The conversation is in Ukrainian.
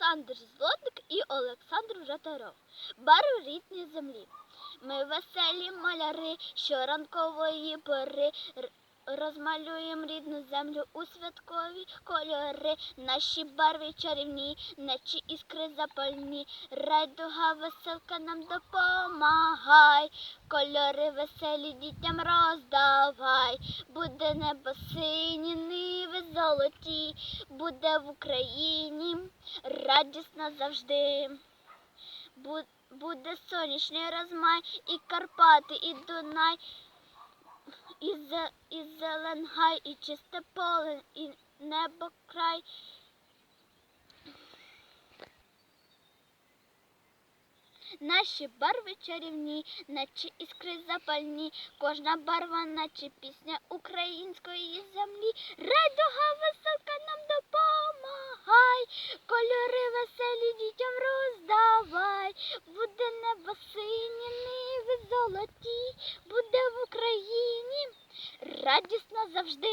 Олександр Злотник і Олександр Жатаров. Барви рідні землі. Ми веселі маляри, що ранкової пори розмалюємо рідну землю у святкові кольори. Наші барви чарівні, наче іскри запальні. Райдуга веселка нам допомагай. Кольори веселі дітям роздавай. Буде небо сині, ниви золоті, буде в Україні радісно завжди. Буде сонячний розмай, і Карпати, і Дунай, і, зе, і зелен гай, і чисте поле, і небо край. Наші барви чарівні, наче іскри запальні, кожна барва, наче пісня української землі. Райдуга веселка нам допомагай, кольори веселі дітям роздавай. Буде небо сині, ниви золоті, радісно завжди.